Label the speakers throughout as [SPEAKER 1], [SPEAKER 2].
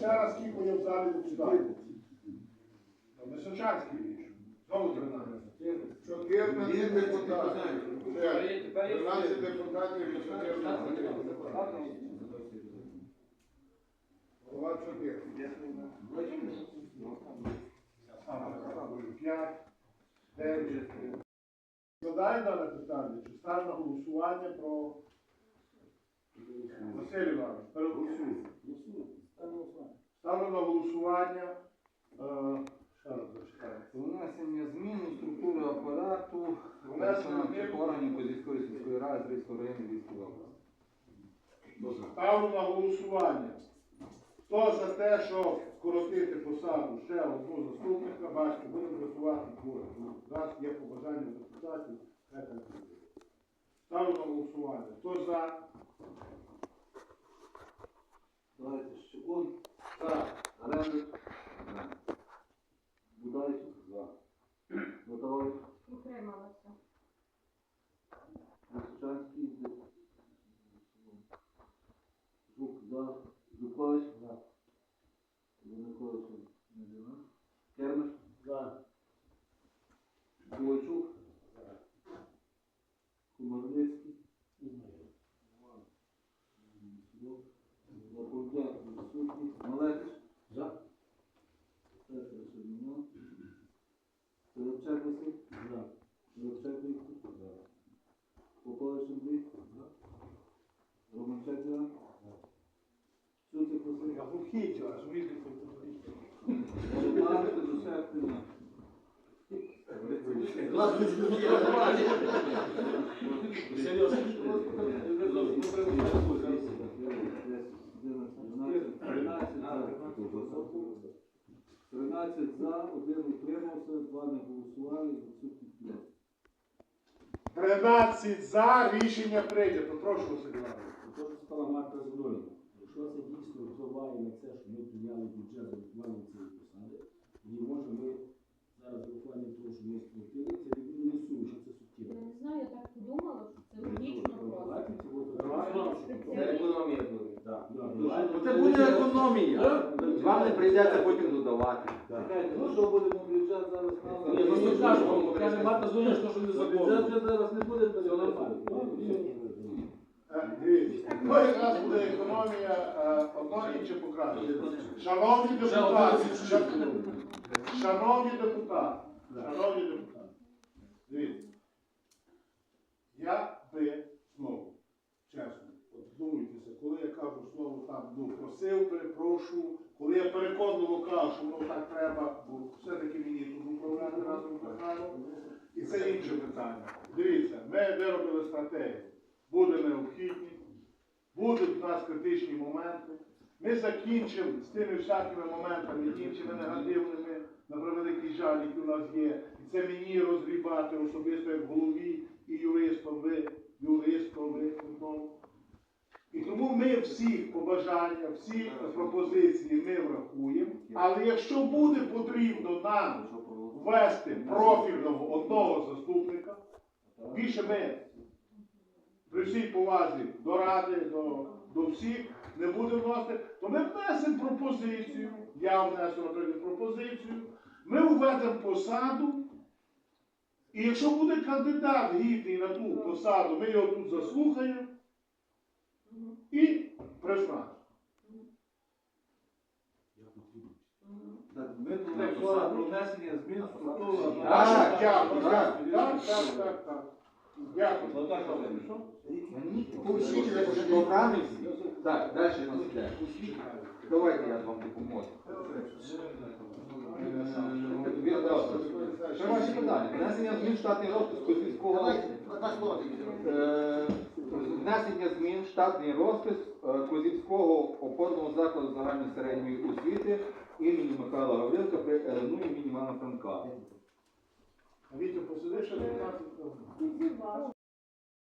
[SPEAKER 1] Ще раз скільки є в залі депутатів. Височанський річ. Знову 13.
[SPEAKER 2] 14 депутатів. Ще 13 депутатів і 14 Голова 4.
[SPEAKER 1] П'ять. Дев'ять. Задає дане питання, чи ставимо на голосування про Василь Іванович, переголосуємо. Ставлю на голосування. е, Ще раз зачитаю.
[SPEAKER 3] Внесення змін у структуру апарату
[SPEAKER 1] Внесення
[SPEAKER 3] виконавчих органів Козівської сільської ради Зрійського району Львівської області.
[SPEAKER 1] Ставлю на голосування. Хто за те, щоб скоротити посаду ще одну заступника, бачите, будемо працювати двоє. Ну, Раз є побажання депутатів, хай так буде. Ставлю на голосування. Хто за?
[SPEAKER 4] Давайте Щекун,
[SPEAKER 1] За.
[SPEAKER 4] Аренник, Будайчик, Луценко Василь? Да. Луценко Віктор? Да. Попович Андрій? Да. Романчак Іван? Да. Сутик Василь? Я глухий, а жміли Марко Душевкина? Класно, що
[SPEAKER 1] тут є. Серйозно.
[SPEAKER 4] Серйозно. Серйозно. Серйозно. 13 за, один утримався, два не голосували, відсутні 5.
[SPEAKER 1] 13 за, рішення прийнято. Прошу, Василь Іванович.
[SPEAKER 5] Те, стала марка збройна. Якщо це дійсно впливає на те, що ми прийняли бюджет за виконання цієї посади, і може ми зараз виконання того, що ми сплатили, це не сума, що це
[SPEAKER 6] Я
[SPEAKER 5] суттєво.
[SPEAKER 6] не знаю, я так подумала, що це логічно ну,
[SPEAKER 5] просто. Це економія буде. Ну,
[SPEAKER 3] це буде економія. Вам не прийдеться потім додавати.
[SPEAKER 4] Чекайте, ну що будемо бюджет зараз?
[SPEAKER 5] Ні, ми не кажемо, каже Марта що що не
[SPEAKER 4] Бюджет
[SPEAKER 5] законно.
[SPEAKER 4] вже зараз не буде переглядати.
[SPEAKER 1] Е, Дивіться, ну якраз буде економія, е, одно інше покращення. Шановні депутати, ша- шановні депутати, шановні депутати, дивіться, я би знову, чесно, от вдумайтеся, коли я кажу слово там, ну, просив, перепрошую, коли я переконливо кажу, що воно так треба, бо все-таки мені тут управляти разом з і це інше питання. Дивіться, ми виробили стратегію, буде необхідність, будуть у нас критичні моменти. Ми закінчимо з тими всякими моментами, іншими негативними, на превеликий жаль, які у нас є. І це мені розгрібати особисто як голові і юристом, ви, юристом, ви одному. І тому ми всіх побажання, всі пропозиції ми врахуємо. Але якщо буде потрібно нам ввести профільного одного заступника, більше ми при всій повазі до ради, до, до всіх не будемо вносити, то ми внесемо пропозицію, я внесу, пропозицію, ми введемо посаду, і якщо буде кандидат гідний на ту посаду, ми його тут заслухаємо і призначимо.
[SPEAKER 4] Так, про внесення змін в структуру.
[SPEAKER 1] Так, дякую, дякую. Так, так, так, так. Дякую.
[SPEAKER 3] Так, далі нас йде. Давайте я вам допоможу. Ще ваші питання. Внесення змін штатний розпис Козівського. Е, Внесення змін в штатний розпис е, Козівського опорного закладу загальної середньої освіти імені Михайла Гаврилка при ЛНУ імені Івана Франка.
[SPEAKER 1] Вітя, посидиш ще 15 хвилин.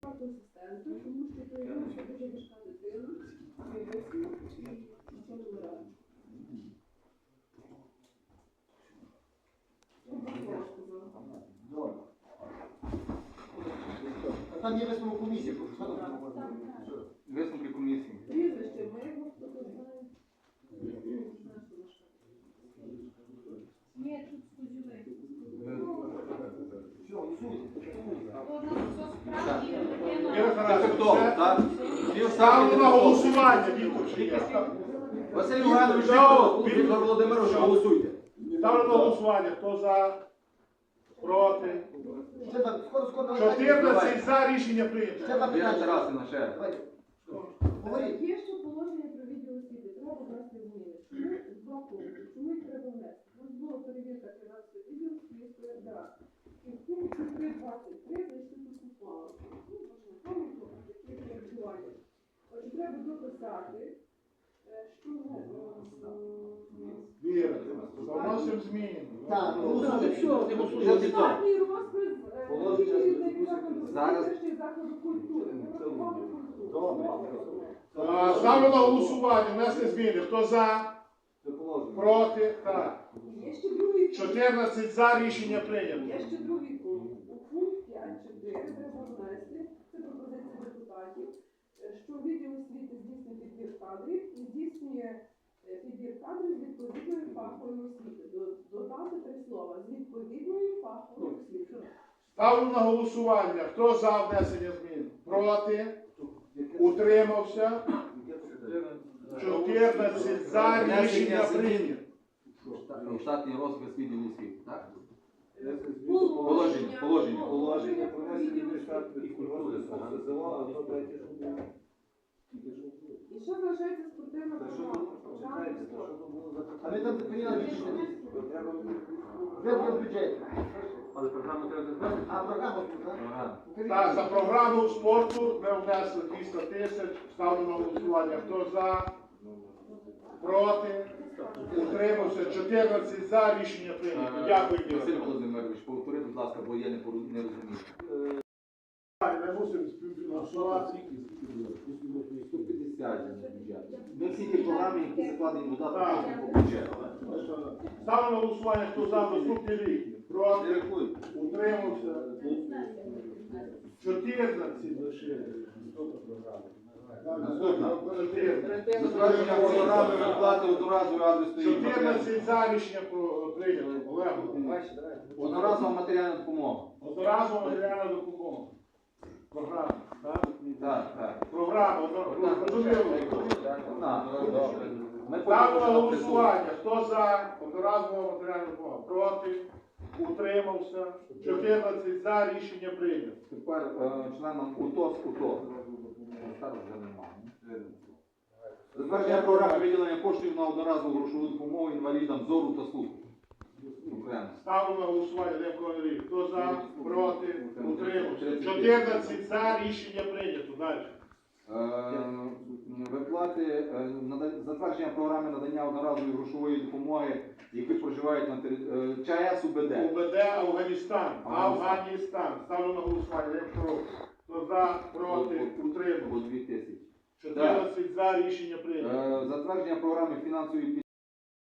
[SPEAKER 7] Асистенту, тому що то є наша дуже важка дитина, і висновок, і нічого не вмирає. Я б так сказала.
[SPEAKER 2] Там є висновок комісії, що там
[SPEAKER 6] Так, так.
[SPEAKER 3] Висновки комісії.
[SPEAKER 7] Прізвище, ми його хто знає.
[SPEAKER 1] Ставлю на голосування, Віктор.
[SPEAKER 3] Василь Іванович,
[SPEAKER 1] Віктор,
[SPEAKER 3] Віктор Володимирович, голосуйте.
[SPEAKER 1] Ставлю на голосування. Хто за? Проти?
[SPEAKER 2] Ще там, скоро, скоро.
[SPEAKER 1] 14 за рішення прийнято.
[SPEAKER 2] Ще.
[SPEAKER 7] Є ще положення про відділ освіти, треба внести зміни. Чому два пункти? Чому їх треба внести? Нас була перевірка Київської РДА. І в пункті 3.23 знайшли тут ухвалу. Треба дописати, е, що е,
[SPEAKER 1] Віра, заносимо зміни.
[SPEAKER 2] Так, голосуйте.
[SPEAKER 7] Штатний розпис е,
[SPEAKER 3] Зараз.
[SPEAKER 7] закладу культури.
[SPEAKER 1] Ставлю на голосування. Внести зміни. Хто за? Проти? Так.
[SPEAKER 7] Є ще другий пункт.
[SPEAKER 1] 14 за рішення прийнято.
[SPEAKER 7] Є ще другий пункт. У пункт 5.4 треба внести, це пропозиція депутатів, е, що відділ освіти здійснює підбір кадрів і здійснює е, підбір кадрів з відповідної фахової освіти. Додати три слова з відповідної фахової освіти.
[SPEAKER 1] Ставлю на голосування. Хто за внесення змін? Проти? Утримався? 14 за рішення прийнято.
[SPEAKER 3] Штатний розпис відділу освіти, так?
[SPEAKER 7] Положення,
[SPEAKER 3] положення.
[SPEAKER 4] Положення культури а то третє, що.
[SPEAKER 7] І залишається спортивна програма. Програма
[SPEAKER 4] було за
[SPEAKER 2] А ви там прийняли рішення?
[SPEAKER 3] Але програму треба затвердити.
[SPEAKER 2] А програма тут, так?
[SPEAKER 1] Так, за програму спорту ми внесли 200 тисяч. Ставлю на голосування. Хто за? Проти? Утримався. 14 за рішення прийнято. Дякую,
[SPEAKER 3] Василь Володимирович, повтори, будь ласка, бо я не пору- не розумію.
[SPEAKER 1] Не мусимо співфінансувати.
[SPEAKER 3] 150 бюджет. Ми всі ті програми, які закладені
[SPEAKER 1] Так.
[SPEAKER 3] по бюджету.
[SPEAKER 1] Ставлю на голосування, хто за наступний рік. Проти? Утримався. 14 лише.
[SPEAKER 3] Наступна.
[SPEAKER 1] 14.
[SPEAKER 3] Затвердження програми виплати одноразової адресної
[SPEAKER 1] 14 за рішення про- прийнято. Олег.
[SPEAKER 3] Одноразова матеріальна допомога.
[SPEAKER 1] Одноразова матеріальна допомога. Програма. Так?
[SPEAKER 3] Так, так.
[SPEAKER 1] Програма. одно- Зрозуміло.
[SPEAKER 3] Так. Ми
[SPEAKER 1] Ставлю на голосування. Хто за одноразова матеріальна допомога? Проти? Утримався. 14 за рішення прийнято.
[SPEAKER 3] Тепер е, членам УТО з УТО. Старого вже немає. Затвердження програми виділення коштів на одноразову грошову допомогу інвалідам зору та слуху.
[SPEAKER 1] Ставлю на голосування Демко Андрій. Хто за? Проти? Утримався. 14 за рішення прийнято. Далі.
[SPEAKER 3] Е, Виплати е, нада- затвердження програми надання одноразової грошової допомоги, які проживають на території ЧАЕС УБД.
[SPEAKER 1] УБД Афганістан. Афганістан. Ставлю на голосування. Хто за? Проти? Утримався.
[SPEAKER 3] По 2 тисячі.
[SPEAKER 1] 14 за рішення прийнято.
[SPEAKER 3] Е, Затвердження програми фінансової